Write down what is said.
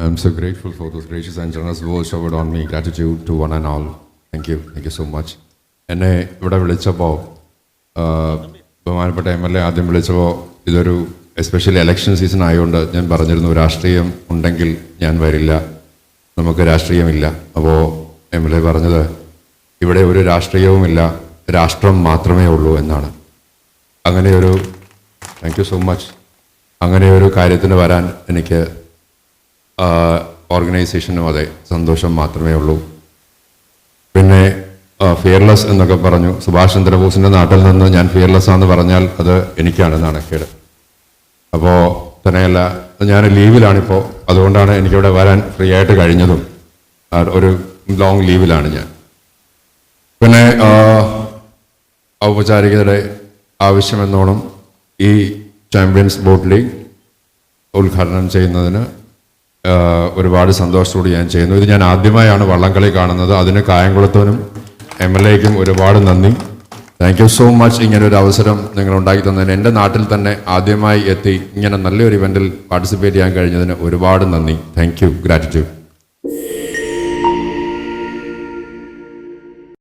I'm so grateful for those gracious and generous words showered on me. Gratitude to one and all. Thank you. Thank you so much. എന്നെ ഇവിടെ വിളിച്ചപ്പോൾ ബഹുമാനപ്പെട്ട M L A ആദ്യം വിളിച്ചപ്പോൾ ഇതൊരു especially election season ആയതുകൊണ്ട് ഞാൻ പറഞ്ഞിരുന്നു രാഷ്ട്രീയം ഉണ്ടെങ്കിൽ ഞാൻ വരില്ല നമുക്ക് രാഷ്ട്രീയമില്ല അപ്പോൾ എം എൽ എ പറഞ്ഞത് ഇവിടെ ഒരു രാഷ്ട്രീയവുമില്ല രാഷ്ട്രം മാത്രമേ ഉള്ളൂ എന്നാണ് അങ്ങനെയൊരു താങ്ക് യു സോ മച്ച് അങ്ങനെ ഒരു കാര്യത്തിന് വരാൻ എനിക്ക് ഓർഗനൈസേഷനും അതെ സന്തോഷം മാത്രമേ ഉള്ളൂ. പിന്നെ ഫിയർലെസ് എന്നൊക്കെ പറഞ്ഞു. സുഭാഷ് ചന്ദ്രബോസിന്റെ നാട്ടിൽ നിന്ന് ഞാൻ ഫിയർലെസ് ആണെന്ന് പറഞ്ഞാൽ അത് എനിക്കാണ് നാണക്കേട്. അപ്പോൾ തന്നെയല്ല ഞാൻ ലീവിലാണിപ്പോൾ അതുകൊണ്ടാണ് എനിക്കിവിടെ വരാൻ ഫ്രീ ആയിട്ട് കഴിഞ്ഞതും. ഒരു ലോങ് ലീവിലാണ് ഞാൻ. പിന്നെ ഔപചാരികതയുടെ ആവശ്യമെന്നോണം ഈ ചാമ്പ്യൻസ് ബോട്ട് ലീഗ് ഉദ്ഘാടനം ചെയ്യുന്നതിന് ഒരുപാട് സന്തോഷത്തോടെ ഞാൻ ചെയ്യുന്നു. ഇത് ഞാൻ ആദ്യമായാണ് വള്ളംകളി കാണുന്നത്. അതിന് കായംകുളത്തവനും എം എൽ എക്കും ഒരുപാട് നന്ദി. താങ്ക് യു സോ മച്ച് ഇങ്ങനെ ഒരു അവസരം നിങ്ങൾ ഉണ്ടാക്കി തന്നതിന് എന്റെ നാട്ടിൽ തന്നെ ആദ്യമായി എത്തി ഇങ്ങനെ നല്ലൊരു ഇവന്റിൽ പാർട്ടിസിപ്പേറ്റ് ചെയ്യാൻ കഴിഞ്ഞതിന് ഒരുപാട് നന്ദി. Thank you gratitude